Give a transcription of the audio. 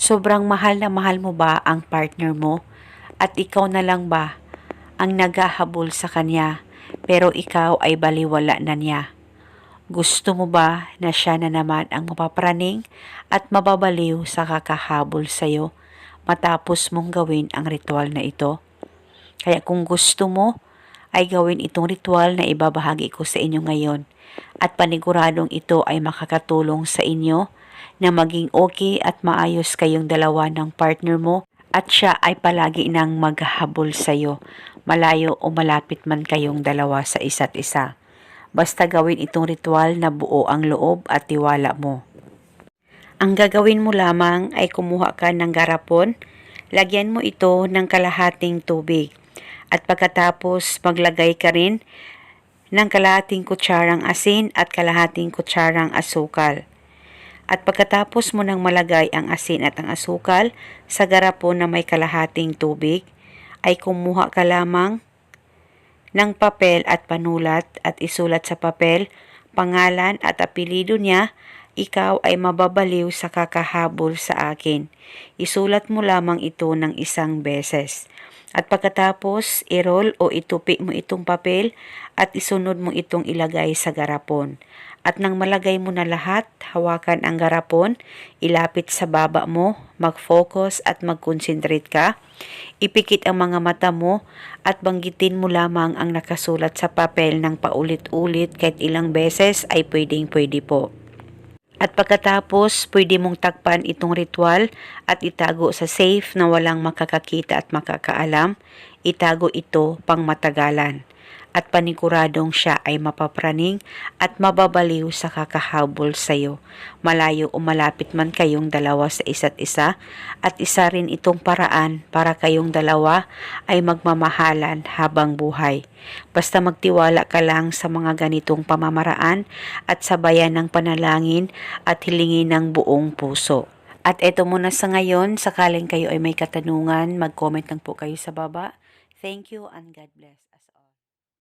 Sobrang mahal na mahal mo ba ang partner mo? At ikaw na lang ba ang naghahabol sa kanya pero ikaw ay baliwala na niya? Gusto mo ba na siya na naman ang mapapraning at mababaliw sa kakahabol sa'yo matapos mong gawin ang ritual na ito? Kaya kung gusto mo, ay gawin itong ritual na ibabahagi ko sa inyo ngayon at paniguradong ito ay makakatulong sa inyo na maging okay at maayos kayong dalawa ng partner mo at siya ay palagi nang maghahabol sa iyo, malayo o malapit man kayong dalawa sa isa't isa. Basta gawin itong ritual na buo ang loob at tiwala mo. Ang gagawin mo lamang ay kumuha ka ng garapon, lagyan mo ito ng kalahating tubig at pagkatapos maglagay ka rin ng kalahating kutsarang asin at kalahating kutsarang asukal. At pagkatapos mo nang malagay ang asin at ang asukal sa garapon na may kalahating tubig, ay kumuha ka lamang ng papel at panulat at isulat sa papel pangalan at apelido niya, ikaw ay mababaliw sa kakahabol sa akin. Isulat mo lamang ito ng isang beses. At pagkatapos, i-roll o itupi mo itong papel at isunod mo itong ilagay sa garapon. At nang malagay mo na lahat, hawakan ang garapon, ilapit sa baba mo, mag-focus at mag-concentrate ka. Ipikit ang mga mata mo at banggitin mo lamang ang nakasulat sa papel ng paulit-ulit kahit ilang beses ay pwedeng pwede po. At pagkatapos, pwede mong takpan itong ritual at itago sa safe na walang makakakita at makakaalam. Itago ito pang matagalan. At paniguradong siya ay mapapraning at mababaliw sa kakahabol sa iyo. Malayo o malapit man kayong dalawa sa isa't isa at isa rin itong paraan para kayong dalawa ay magmamahalan habang buhay. Basta magtiwala ka lang sa mga ganitong pamamaraan at sabayan ng panalangin at hilingin ng buong puso. At eto muna sa ngayon, sakaling kayo ay may katanungan, mag-comment lang po kayo sa baba. Thank you and God bless.